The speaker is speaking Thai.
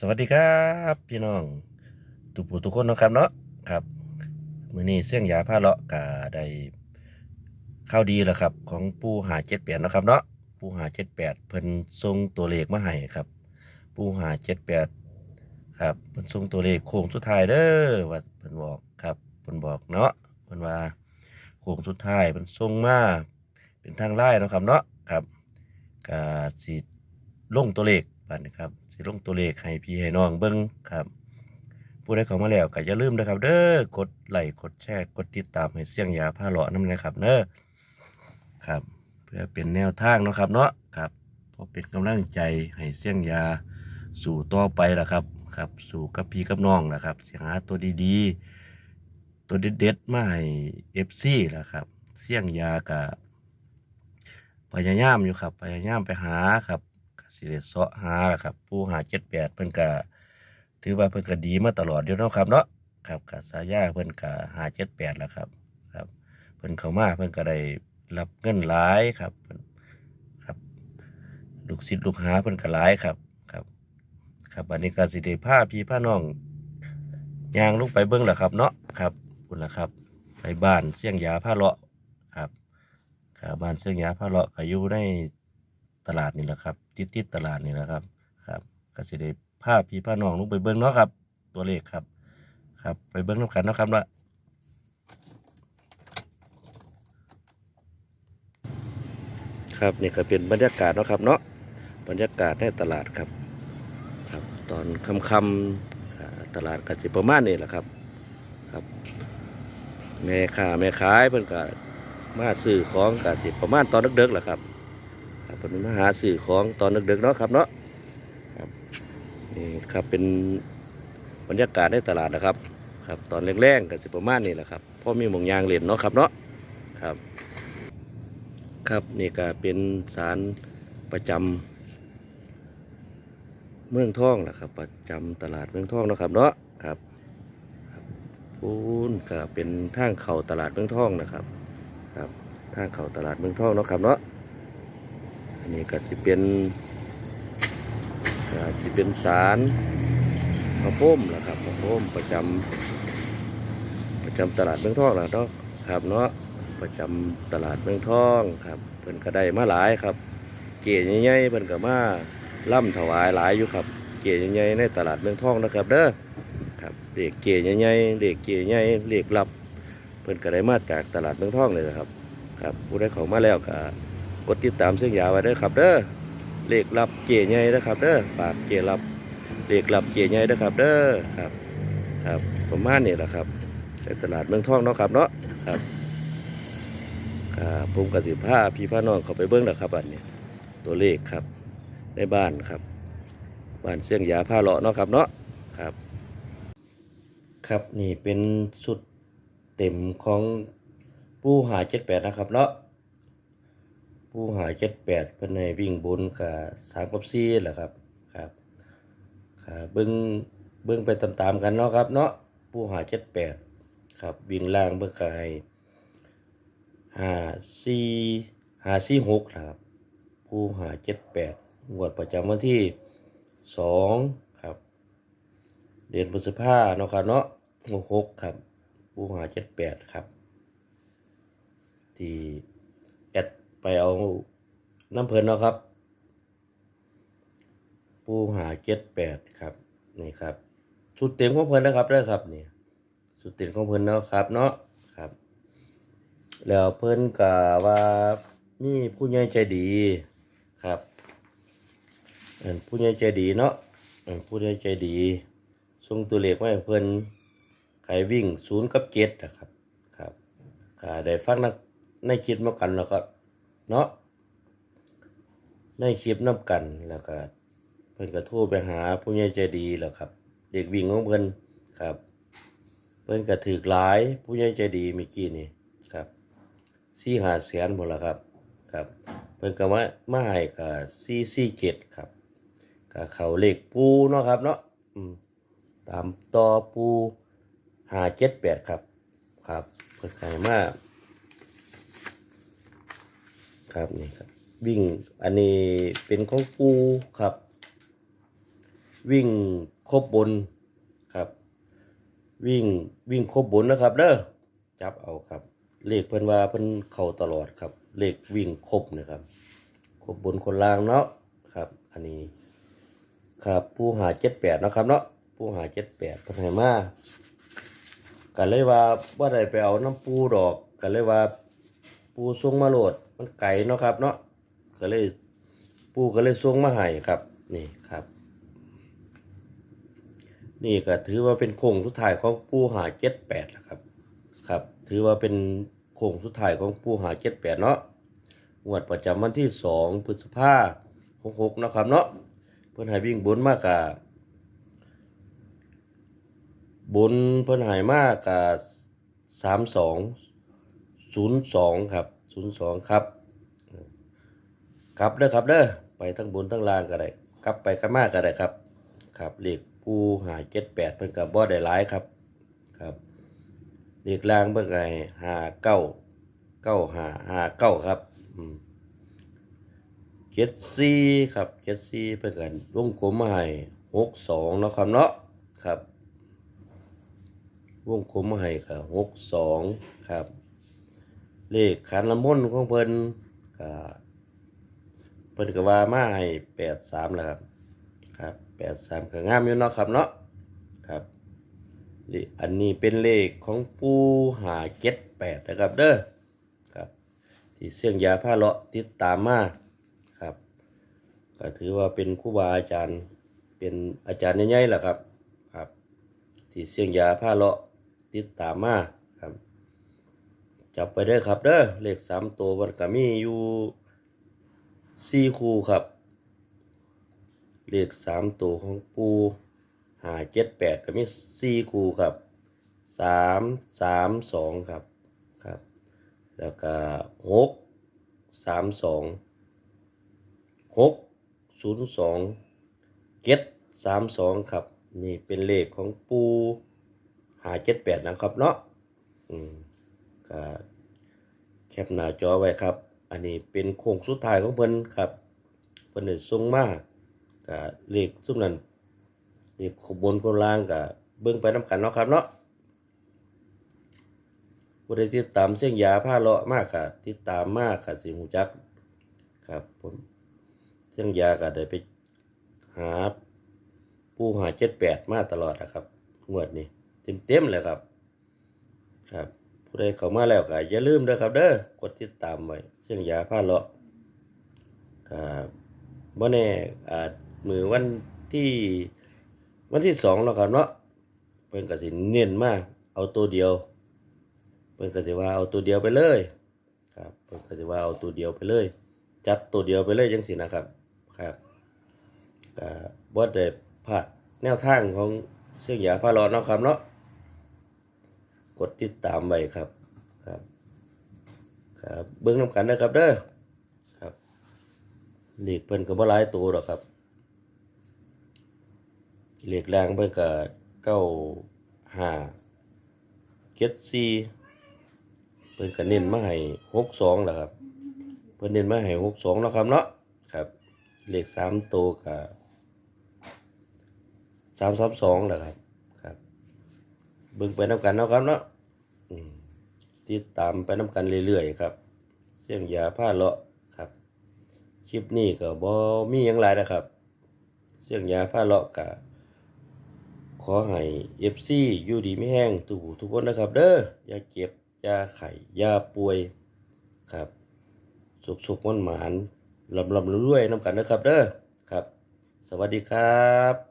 สวัสดีครับ พี่น้อง ทุกผู้ทุกคนนะครับเนาะครับมือนี้เสี่ยงยาผ้าเลาะก็ได้ข้าวดีแล้วครับ ของปูหาเจ็ดแปดนะครับเนาะปูหาเจ็ดแปดเพิ่นส่งตัวเลขมาให้ครับ ปูหาเจ็ดแปดครับเพิ่นส่งตัวเลขโค้งสุดท้ายเด้อว่าเพิ่นบอกครับเพิ่นบอกเนาะเพิ่นว่าโค้งสุดท้ายเพิ่นส่งมาเป็นทางไลน์เนะครับเนาะครับก็สิลงตัวเลขบันครับ สิลงตัวเลขให้พี่ให้น้องเบิ่งครับ ผู้ใดเข้ามาแล้วก็อย่าลืมนะครับ เด้อกดไลค์กดแชร์กดติดตามให้เสียงยาผ้าเลาะนำนะครับเด้อครับ เพื่อเป็นแนวทางเนาะครับเนาะครับเพอเป็นกำลังใจให้เสียงยาสู่ต่อไปละครับครับ สู่กับพี่กับน้องล่ะครับเสิหาตัวดีๆ ตัวเด็ดๆมาให้ FC ล่ะครับ เสียงยากะพยายามอยู่ครับ พยายามไปหาครับ สิได้เสาะหาล่ะครับ ผู้หา78เพิ่นก็ถือว่าเพิ่นก็ดีมาตลอดอยู่เนาะครับเนาะครับกับสายาเพิ่นก็หา78แปดล้วครับครับ เพิ่นเข้ามาเพิ่นก็ได้รับเงินหลายครับครับลูกศิษย์ลูกหาเพิ่นก็หลายครับครับ ครับอันนี้ก็สิได้าพี่พาน้องยางลงไปเบิ่งล่ะครับ เนาะครับพุ่นล่ะครับ ไปบ้านเสียงยาผ้าเลาะครับครับบ้านเสียงยาผ้าเลาะก็อยู่ใน ตลาดนี่แหละครับ ติดติดๆตลาดนี่แหละครับครับก็สิได้พาพี่พาน้องลงไปเบิ่งเนาะครับ ตัวเลขครับ ครับ ไปเบิ่งน้ำกันเนาะครับเนาะครับนี่ก็เป็นบรรยากาศเนาะครับเนาะบรรยากาศในตลาดครับ ครับ ตอนค่ำๆตลาดกสิประมาณนี้แหละครับครับแม่ค้าแม่ขายเพิ่นก็มาซื้อของกสิประมาณตอนดึกๆแหละครับ ครับเพิ่นมาหาซื้อของตอนดึกๆเนาะครับเนาะครับนี่ครับเป็นบรรยากาศในตลาดนะครับ ครับตอนแรงๆก็สิประมาณนี้แหละครับพราะมีหมงยางเล่นเนาะครับเนาะครับ ครับนี่ก็เป็นศาลประจำเมืองทองนะครับ ประจำตลาดเมืองทองเนาะครับเนาะครับปูนก็เป็นทางเข้าตลาดเมืองทองนะครับ ครับทางเข้าตลาดเมืองทองเนาะครับเนาะ นนี้ก็สิเป็นก็สิเป็นศาลพระพุ่มนะครับพระพุ่มประจำประจำตลาดเมืองทองแล้วเนาะครับเนาะประจำตลาดเมืองทองครับเพิ่นก็ได้มาหลายครับ เก๋ใหญ่ๆเพิ่นก็มาล่ำถวายหลายอยู่ครับ เก๋ใหญ่ๆในตลาดเมืองทองนะครับ เด้อครับเด็กเก๋ใหญ่ๆเด็กเก๋ใหญ่เด็กลับเพิ่นก็ได้มาจากตลาดเมืองทองเลยนะครับ ครับผู้ได้เข้ามาแล้วก็ กดติดตามเส้นยาไว้ด้อครับเด้อเลขลับเก๋ใหญ่นะครับเด้อฝากเก๋ลับเลขลับเก๋ใหญ่เด้อครับเด้อครับครับประมาณนี้แหละครับในตลาดเมืองทองเนาะครับเนาะครับครับผมกสิผ้าพี่พาน้องเขาไปเบิ้งนะครับอันนี้ตัวเลขครับในบ้านครับ บ้านเสียงยาผ้าเลาะเนาะครับเนาะครับ ครับนี่เป็นสุดเต็มของปูหาเจ็ดแปดนะครับเนาะ ปูหาเจ็ดแปดเพิ่นในวิ่งบนกับสามกับสี่แหละครับครับครับเบิ้งเบิ้งไปตามๆกันเนาะครับ เนาะปูหาเจ็ดแปดครับวิ่งล่างเบิ้งกายหาสี่หาสี่หกครับปูหาเจ็ดแปดงวดประจำวันที่สองครับ เดือนพฤษภาเนาะครับเนาะหกหกครับ ผู้หาเจ็ดแปดครับ ที่ ไปเอาน้ำเพลินเนาะครับผู้หาเจ็ดแปดครับ นี่ครับ สุดเต็มของเพลินนะครับเด้อครับนี่สุดเต็มของเพลินเนาะครับ เนาะครับ แล้วเพลินกะว่ามีผู้ใหญ่ใจดีครับอันผู้ใหญ่ใจดีเนาะอันผู้ใหญ่ใจดีส่งตัวเลขมาให้เพิ่นใครวิ่งศูนย์กับเจ็ดนะครับ ครับได้ฟังนักในคลิปมากันแล้วก็ เนาะในคลิปนํกันแล้วก็เพิ่นก็โทรไปหาผู้ใหญ่ใจดีแล้วครับ เด็กวิ่งของเพิ่นครับ เพิ่นก็ถือหลายผู้ใหญ่ใจดีเมื่อกี้นี่ครับสี่หาแสนหมดแล้วครับครับ เพิ่นก็มามาให้ก็สี่สี่เจ็ดครับก็เขาเลขปูเนาะครับเนาะอืมตามต่อปูหาเจ็ดแปดครับ ครับเปิดขายมา ครับนี่ครับ วิ่งอันนี้เป็นของปูครับ วิ่งครบบนครับ วิ่งวิ่งครบบนนะครับเด้อจับเอาครับ เลขเพิ่นว่าเพิ่นเข้าตลอดครับ เลขวิ่งครบนะครับครบบนคนล่างเนาะครับ อันนี้ ครับผู้หาเจ็ดแปดนาะครับเนาะผู้หาเจ็ดแปดเพิ่นให้มากันเลยว่าว่าได้ไปเอาน้ำปูดอกกันเลยว่า ปูส่งมาโหลดมันไก่เนาะครับ เนาะก็เลยปูก็เลยส่งมาให้ครับ นี่ครับ นี่ก็ถือว่าเป็นโค้งสุดท้ายของปูหาเจ็ดแปดแล้วครับ ครับ ถือว่าเป็นโค้งสุดท้ายของปูหาเจ็ดแปดเนาะงวดประจำวันที่สองพฤษภาหกหกนะครับเนาะเพิ่นให้วิ่งบนมากกะบนเพิ่นให้มากกะสามสอง ศูนย์สองครับศูนย์สองครับครับเด้อครับเด้อไปทั้งบนทั้งล่างก็ได้กลับไปกลับมากก็ได้ครับ ครับเลขปูหาเจ็ดแปดเพิ่นกับบ่ได้หลายครับครับเลขล่างเพิ่นก็ให้หาเก้าเก้าหาหาเก้าครับเจ็ดสี่ครับเจ็ดสี่เพิ่นก็วงกลมมาให้หกสองเนาะครับเนาะครับวงกลมมาให้ก็หกสองครับ เลขขันละมุนของเพิ่นก็เพิ่นก็ว่ามาให้แปดสามแล้วครับ ครับแปดสามก็งามอยู่เนาะครับเนาะครับนี่อันนี้เป็นเลขของปูหาเจ็ดแปดนะครับเด้อครับที่เสี่ยงยาผ้าเลาะติดตามมาครับ ก็ถือว่าเป็นครูบาอาจารย์เป็นอาจารย์ใหญ่ๆแหละครับครับ ที่เสี่ยงยาผ้าเลาะติดตามมา จับไปเด้ครับเด้อเลขสามตัวมันก็มีอยู่สี่คู่ครับ เลขสามตัวของปูหาเจ็ดแปดก็มีสี่คู่ครับสามสามสองครับครับ แล้วก็หกสามสองหกศูนย์สองเจ็ดสามสองครับ นี่เป็นเลขของปูหาเจ็ดแปดนะครับเนาะอืม ก็แคปหน้าจอไว้ครับ อันนี้เป็นโค้งสุดท้ายของเพิ่นครับเพิ่นส่งมาก็เลขซุ่มนั้นเลขขบวนคนล่างก็เบิ่งไปน้ำกันเนาะครับเนาะผู้ใดติดตามเส้นยาผ้าเลาะมากค่ะติดตามมากค่ะสิหูจักครับผมเส้นยาก็ได้ไปหาผู้หาเจ็ดแปดมาตลอดนะครับงวดนี้เต็มเต็มๆเลยครับ ครับ ผู้ใดเข้ามาแล้วก็อย่าลืมเด้อครับ เด้อกดติดตามไว้เส้นยาผ้าเลาะครับบ่แน่อาจมือวันที่วันที่สองแล้วครับเนาะเพิ่นก็สิเน้นมาก เอาตัวเดียวเพิ่นก็สิว่าเอาตัวเดียวไปเลยครับเพิ่นก็สิว่าเอาตัวเดียวไปเลย จัดตัวเดียวไปเลยจังซี่นะครับครับก็บ่ได้พลาดแนวทางของเสียงยาพาร้อนเนาะครับเนาะ กดติดตามไว้ครับครับครับเบิ่งนํกันนะครับเด้อครับเหล็กเพิ่นก็บ่หลายตัวหรอกครับเหล็กแรงเพิ่นก็เก้าห้าเจ็ดสี่เพิ่นก็เน้นมาให้หกสองแหละครับเพิ่นเน้นมาให้หกสองแล้วครับเนาะครับเหล็กสามตัวก็สามสามสองแหละครับครับ เบิ่งไปน้ำกันเนาะครับเนาะติดตามไปน้ำกันเรื่อยๆครับ เสียงยาผ้าเลาะครับ คลิปนี้ก็บ่มีหยังหลายนะครับ เสียงยาผ้าเลาะกะขอให้ FC อยู่ดีไม่แห้งทุกทุกคนนะครับ เด้ออย่าเจ็บอย่าไข้อย่าป่วยครับ สุขสุขมันหมานลำลำรวยๆน้ำกันนะครับ เด้อครับ สวัสดีครับ